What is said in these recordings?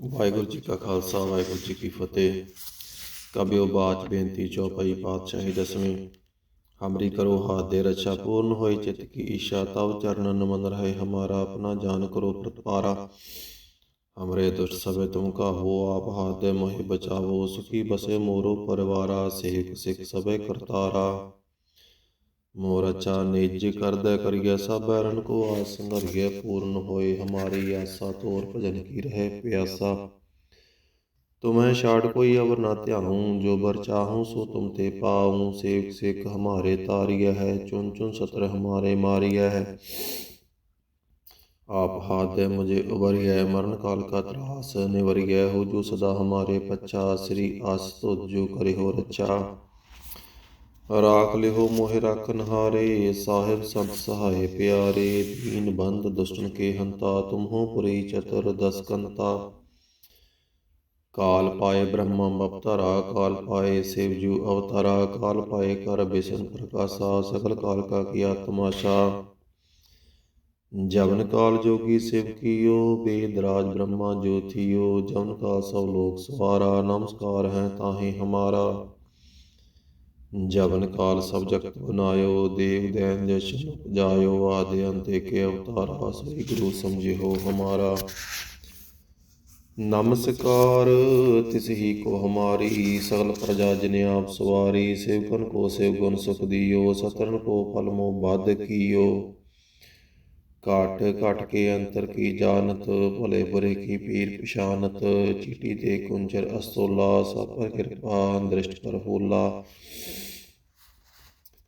ਵਾਹਿਗੁਰੂ ਜੀ ਕਾ ਖਾਲਸਾ, ਵਾਹਿਗੁਰੂ ਜੀ ਕੀ ਫਤਿਹ। ਕਬਿਓ ਬਾਤ, ਬੇਨਤੀ, ਚੌਪਈ, ਪਾਤਸ਼ਾਹੀ ਦਸਵੇਂ। ਹਮਰੀ ਕਰੋ ਹਾਥ ਦੇ ਰੱਛਾ, ਪੂਰਨ ਹੋਏ ਚਿਤ ਕੀ ਈਸ਼ਾ, ਤਵ ਚਰਨ ਨਮਨ ਰਹੇ ਹਮਾਰਾ, ਆਪਣਾ ਜਾਨ ਕਰੋ ਪ੍ਰਤਪਾਰਾ। ਹਮਰੇ ਦੁਸ਼ਟ ਸਭੇ ਤੁਮ ਕਾਹੋ ਆਪ ਹਾਥ ਦੇ ਮੋਹਿ ਬਚਾਵੋ, ਸੁਖੀ ਬਸੇ ਮੋਰੋ ਪਰਿਵਾਰਾ ਸੇਖ ਸਿਖ ਸਭੇ ਕਰਤਾਰਾ। ਮੋਰ ਅਚਾ ਨਿਜ ਕਰਦਾ ਕਰੀਐ ਸਭ ਬੈਰਨ ਕੋ ਆਸ ਸੰਗਰਿਐ ਪੂਰਨ ਹੋਏ ਹਮਾਰੀ ਆਸਾ ਤੋਰ ਭਜਨ ਕੀ ਰਹੇ ਪਿਆਸਾ ਤੁਮੈ ਛਾੜ ਕੋਈ ਅਵਰ ਨਾ ਧਿਆਉ ਜੋ ਬਰ ਚਾਹੂੰ ਸੋ ਤੁਮ ਤੇ ਪਾਉ ਸੇਵਕ ਸਿੱਖ ਹਮਾਰੇ ਤਾਰੀਐ ਹੈ ਚੁਨ ਚੁਨ ਸਤਰ ਹਮਾਰੇ ਮਾਰੀਐ ਹੈ ਆਪ ਹਾਥ ਦੇ ਮੁਝੇ ਉਬਰਿਐ ਮਰਨ ਕਾਲ ਕਾ ਤਰਾਸ ਨਿਵਰਿਐ ਹੋ ਜੋ ਸਦਾ ਹਮਾਰੇ ਪੱਛਾ ਸ੍ਰੀ ਆਸ ਤੁਧ ਜੋ ਕਰੇ ਹੋ ਰੱਛਾ ਰਾਖ ਲਿਹੋ ਮੋਹਿ ਰਾਖਨ ਹਾਰੇ ਸਾਹਿਬ ਸੰਤ ਸਹਾਏ ਪਿਆਰੇ, ਦੀਨ ਬੰਦ ਦੁਸ਼ਟਨ ਕੇ ਹੰਤਾ, ਤੁਮਹੋ ਪੁਰੀ ਚਤੁਰ ਦਸ ਕਾਲ ਪਾਏ ਬ੍ਰਹਮਾ ਬਪਤਰਾ ਕਾਲ ਪਾਏ ਸਿਵਜੂ ਅਵਤਾਰਾ, ਕਾਲ ਪਾਏ ਕਰ ਬਿਸ਼ਨ ਪ੍ਰਕਾਸ਼ਾ ਸਕਲ ਕਾਲ ਕਾ ਕੀਆ ਤਮਾਸ਼ਾ ਜਵਨ ਕਾਲ ਜੋਗੀ ਸਿਵ ਕੀਓ ਵੇਦ ਰਾਜ ਬ੍ਰਹਮਾ ਜੋਥੀਓ ਜਵਨ ਕਾ ਸਭ ਲੋਕ ਸਵਾਰਾ, ਨਮਸਕਾਰ ਹੈ ਤਾਹੇ ਹਮਾਰਾ। ਜਵਨ ਕਾਲ ਸਭ ਜਗਤ ਬਨਾਇਓ ਦੇਵ ਦੈਨ ਜਸ਼ਨ ਉਪਜਾਇਓ, ਆਦਿ ਅੰਤੇ ਕੇ ਅਵਤਾਰਾ ਸੋਈ ਗੁਰੂ ਸਮਝਿਓ ਹਮਾਰਾ। ਨਮਸਕਾਰ, ਤਿਸ ਹੀ ਕੋ ਹਮਾਰੀ, ਸਗਲ ਪ੍ਰਜਾ ਜਿਨ ਆਪ ਸਵਾਰੀ ਸੇਵਕਨ ਕੋ ਸੇਵ ਗੁਣ ਸੁਖ ਦਿਓ ਸਤਰਨ ਕੋ ਫਲ ਮੋ ਬਦ ਕੀਓ। ਕਾਟ ਕਾਟ ਕੇ ਅੰਤਰ ਕੀ ਜਾਣਤ ਭਲੇ ਬੁਰੇ ਕੀ ਪੀਰ ਪਛਾਨਤ ਚੀਟੀ ਤੇ ਕੁੰਚਰ ਅਸਤੋਲਾ ਸਭ ਪਰ ਕਿਰਪਾ ਦ੍ਰਿਸ਼ਟ ਪਰ ਫੂਲਾ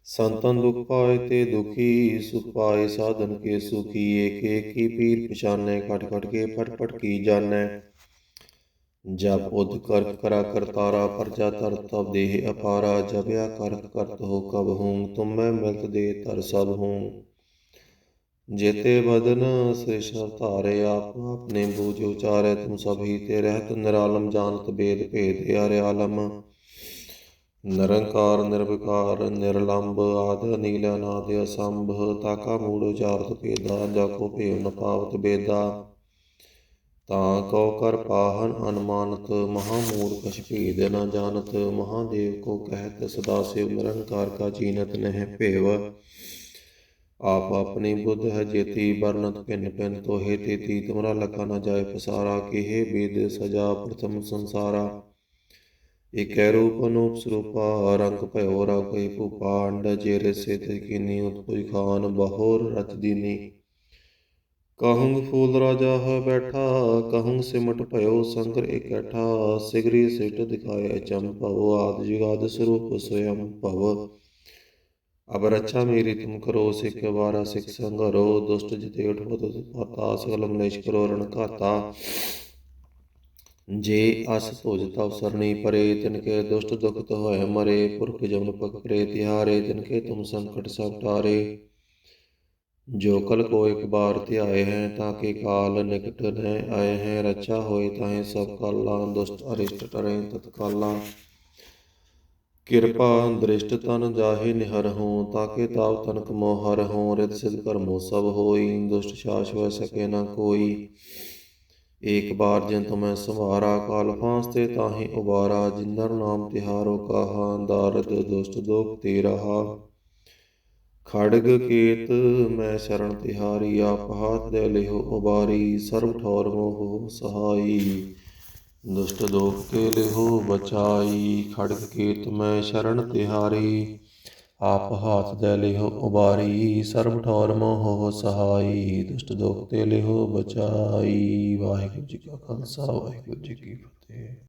ਸੰਤਨ ਦੁਖ ਪਾਏ ਤੇ ਦੁਖੀ ਸੁਖ ਪਾਏ ਸਾਧਨ ਕੇ ਸੁਖੀ ਏਕ ਏਕ ਕੀ ਪੀਰ ਪਛਾਨੈ ਖਟ ਖਟ ਕੇ ਫਟ ਫਟ ਕੀ ਜਾਣੈ ਜਬ ਉਦ ਕਰ ਕਰਾ ਕਰਤਾਰਾ ਪਰਜਾ ਤਰ ਤਬ ਦੇਹ ਅਪਾਰਾ ਜਬਿਆ ਕਰਤ ਕਰਤ ਹੋ ਕਬ ਹੂੰ ਤੁਮ ਮੈਂ ਮਿਲਤ ਦੇ ਤਰ ਸਭ ਹੂੰ ਜੇਤੇ ਬਦਨ ਸ੍ਰਿਸ਼ਟ ਧਾਰੇ ਆਪ, ਆਪਣੇ ਬੂਝ ਉਚਾਰੇ ਤੁਮ ਸਭੀ ਤੇ ਰਹਿਤ ਨਿਰਾਲਮ ਜਾਣਤ ਬੇਦ ਭੇਦ ਅਰੇ ਆਲਮ। ਨਿਰੰਕਾਰ, ਨਿਰਵਿਕਾਰ, ਨਿਰਲੰਬ, ਆਦ ਨੀਲ ਅਨਾਦ ਅਸੰਭ, ਤਾਕਾ ਮੂੜ ਉਚਾਰਤ ਭੇਦਾ, ਜਾ ਕੋ ਭੇਵ ਨ ਪਾਵਤ ਬੇਦਾ। ਤਾਂ ਕਉ ਕਰ ਪਾਹਨ ਅਨੁਮਾਨਤ, ਮਹਾ ਮੂੜ ਕਛ ਭੇਦ ਨ ਜਾਣਤ, ਮਹਾਦੇਵ ਕੋ ਕਹਿਤ ਸਦਾ ਸਿਵ ਨਿਰੰਕਾਰ ਕਾ ਜੀਨਤ ਨਹਿ ਭੇਵ। ਆਪ ਆਪਣੀ ਬੁੱਧ ਹੈ ਜੇਤੀ ਬਰਨਤ ਪਿੰਨ ਪਿੰਨ ਤੋਹੇ ਤੇਤੀ ਤੁਮਰਾ ਲਖਾ ਨ ਜਾਏ ਪਸਾਰਾ, ਕਿਹੇ ਬੇਦ ਸਜਾ ਪ੍ਰਥਮ ਸੰਸਾਰਾ। ਇਕੈ ਰੂਪ ਅਨੂਪ ਸਰੂਪਾ, ਰੰਗ ਭਇਓ ਰਾ ਕੋਈ ਭੂਪਾਂਡ ਜੇਰੇ ਸਿਤ ਕੀਨੀ ਉਤਪੁਜ ਖਾਨ, ਬਹੋਰ ਰਚ ਦੀਨੀ। ਕਹੂੰ ਫੂਲ ਰਾਜਾ ਹੈ ਬੈਠਾ ਕਹੂੰ ਸਿਮਟ ਭਇਓ ਸੰਗਰ ਇਕੱਠਾ, ਸਿਗਰੀ ਸਿਟ ਦਿਖਾਏ ਚੰਪਵ ਆਦ ਜੁਗਾਦ ਸਰੂਪ ਸਵਯੰ ਭਵ। ਅਬ ਰੱਛਾ ਮੇਰੀ ਤੁਮ ਕਰੋ, ਸਿੱਖ ਵਾਰਾ ਸਿੱਖ ਸੰਗਰੋ, ਦੁਸ਼ਟ ਜਿਤੇ ਉਠਵਤ ਪਤਾ ਸਗਲ ਮਲੇਸ਼ ਜੇ ਅਸ ਭੁਜ ਤਵ ਸਰਣੀ ਪਰੇ, ਤਿਨ ਕੇ ਦੁਸ਼ਟ ਦੁਖਤ ਹੋਏ ਮਰੇ, ਪੁਰਖ ਜਮਨ ਪਕਰੇ ਤਿਹਾਰੇ, ਤਿਨ ਕੇ ਤੁਮ ਸੰਕਟ ਸਭ ਟਾਰੇ। ਜੋ ਕਲ ਕੋ ਇੱਕ ਬਾਰ ਧਿਆਏ ਹੈ, ਤਾਂ ਕਿ ਕਾਲ ਨਿਕਟ ਨ ਆਏ ਹੈ। ਰੱਛਾ ਹੋਏ ਤਾਹੇ ਸਭ ਕਾਲਾ, ਦੁਸ਼ਟ ਅਰਿਸ਼ਟ ਟਰੇ ਤਤਕਾਲਾਂ। ਕਿਰਪਾ ਦ੍ਰਿਸ਼ਟ ਤਨ ਜਾਹੇ ਨਿਹਰ ਹੋ ਤਾਕੇ ਤਾਵ ਤਨਕ ਮੋਹਰ ਹੋ ਰਿਤ ਸਿਧ ਕਰਮੋ ਸਭ ਹੋਈ, ਦੁਸ਼ਟ ਸ਼ਾਸ ਹੋਇ ਸਕੇ ਨਾ ਕੋਈ। ਏਕ ਬਾਰ ਜਿਨ ਤੁਮੈ ਸੰਭਾਰਾ ਕਾਲ ਫਾਂਸ ਤੇ ਤਾਹੀ ਉਬਾਰਾ ਜਿੰਦਰ ਨਾਮ ਤਿਹਾਰੋ ਕਹਾ ਦਾਰਦ ਦੁਸ਼ਟ ਦੋਖ ਤੇ ਰਹਾ। ਖੜਗ ਕੇਤ ਮੈਂ ਸ਼ਰਨ ਤਿਹਾਰੀ, ਆਪ ਹਾਥ ਦੇ ਲਿਓ ਉਬਾਰੀ, ਸਰਬ ਠੌਰ ਮੋਹ ਸਹਾਈ। ਦੁਸ਼ਟ ਦੋਖ ਕੇ ਲਿਹੋ ਬਚਾਈ ਖੜਕ ਕੇਤ ਮੈਂ ਸ਼ਰਨ ਤਿਹਾਰੀ। ਆਪ ਹਾਥ ਦੇ ਲਿਹੋ ਉਬਾਰੀ, ਸਰਬ ਠੌਰ ਮੋਹ ਸਹਾਈ। ਦੁਸ਼ਟ ਦੋਖ ਤੇ ਲਿਹੋ ਬਚਾਈ। ਵਾਹਿਗੁਰੂ ਜੀ ਕਾ ਖਾਲਸਾ, ਵਾਹਿਗੁਰੂ ਜੀ ਕੀ ਫਤਿਹ।